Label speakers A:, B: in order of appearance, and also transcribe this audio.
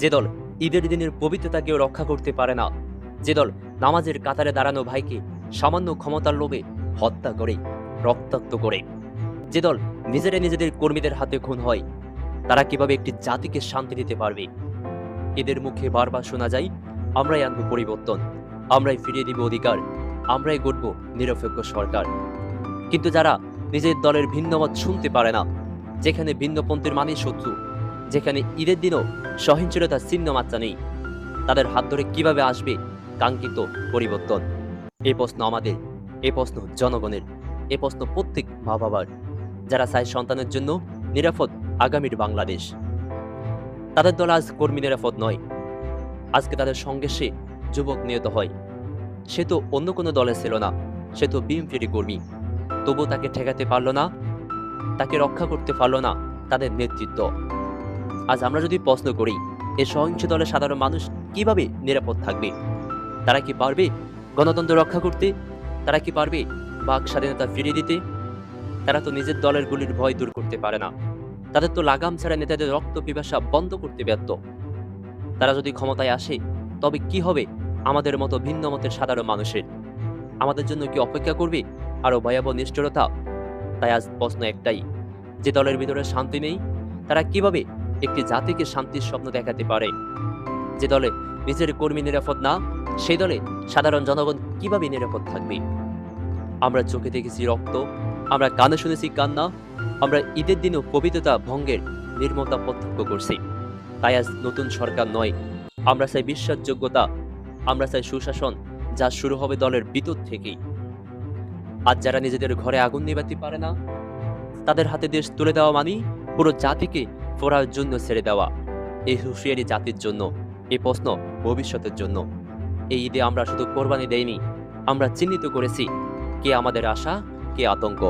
A: যে দল ঈদের দিনের পবিত্রতাকেও রক্ষা করতে পারে না, যে দল নামাজের কাতারে দাঁড়ানো ভাইকে সামান্য ক্ষমতার লোভে হত্যা করে, রক্তাক্ত করে। যে দল নিজেরা নিজেদের কর্মীদের হাতে খুন হয়, তারা কীভাবে একটি জাতিকে শান্তি দিতে পারবে? এদের মুখে বারবার শোনা যায়, আমরাই আনব পরিবর্তন, আমরাই ফিরিয়ে দিব অধিকার, আমরাই গড়ব নিরপেক্ষ সরকার। কিন্তু যারা নিজের দলের ভিন্নমত শুনতে পারে না, যেখানে ভিন্নপন্থীর মানেই শত্রু যেখানে ঈদের দিনও সহিংসতার চিহ্ন মাত্রা নেই। তাদের হাত ধরে কীভাবে আসবে কাঙ্ক্ষিত পরিবর্তন? এই প্রশ্ন আমাদের এই প্রশ্ন জনগণের এই প্রশ্ন প্রত্যেক মা বাবার যারা চায় সন্তানের জন্য নিরাপদ আগামীর বাংলাদেশ। তাদের দল আজ কর্মী নিরাপদ নয়। আজকে তাদের সঙ্গে সে যুবক নিহত হয়। সে তো অন্য কোনো দলে ছিল না, সে তো বিএমপির কর্মী। তবু তাকে ঠেকাতে পারল না, তাকে রক্ষা করতে পারল না তাদের নেতৃত্ব। আজ আমরা যদি প্রশ্ন করি এই সহিংস দলের সাধারণ মানুষ কীভাবে নিরাপদ থাকবে? তারা কি পারবে গণতন্ত্র রক্ষা করতে? তারা কি পারবে বাক স্বাধীনতা ফিরিয়ে দিতে? তারা তো নিজের দলের গুলির ভয় দূর করতে পারে না। তাদের তো লাগাম ছাড়া নেতাদের রক্ত পিপাসা বন্ধ করতে ব্যর্থ। তারা যদি ক্ষমতায় আসে, তবে কি হবে আমাদের মতো ভিন্ন মতের সাধারণ মানুষের? আমাদের জন্য কি অপেক্ষা করবে আরও ভয়াবহ নিষ্ঠুরতা? তাই আজ প্রশ্ন একটাই, যে দলের ভিতরে শান্তি নেই, তারা কীভাবে একটি জাতিকে শান্তির স্বপ্ন দেখাতে পারে। যে দলে নিজের কর্মী নিরাপদ না, সেই দলে সাধারণ জনগণ কীভাবে নিরাপদ থাকবে? আমরা চোখে দেখেছি রক্ত, আমরা কানে শুনেছি কান্না, আমরা ঈদের দিনও পবিত্রতা ভঙ্গের নির্মতা প্রত্যক্ষ করছি। তাই আজ নতুন সরকার নয়, আমরা চাই বিশ্বাসযোগ্যতা, আমরা চাই সুশাসন যা শুরু হবে দলের ভিতর থেকেই। আজ যারা নিজেদের ঘরে আগুন নিবাতে পারে না, তাদের হাতে দেশ তুলে দেওয়া মানেই পুরো জাতিকে ফোড়ার জন্য ছেড়ে দেওয়া। এই হুঁশিয়ারি জাতির জন্য, এই প্রশ্ন ভবিষ্যতের জন্য। এই ঈদে আমরা শুধু কোরবানি দেইনি, আমরা চিহ্নিত করেছি কে আমাদের আশা, কে আতঙ্ক।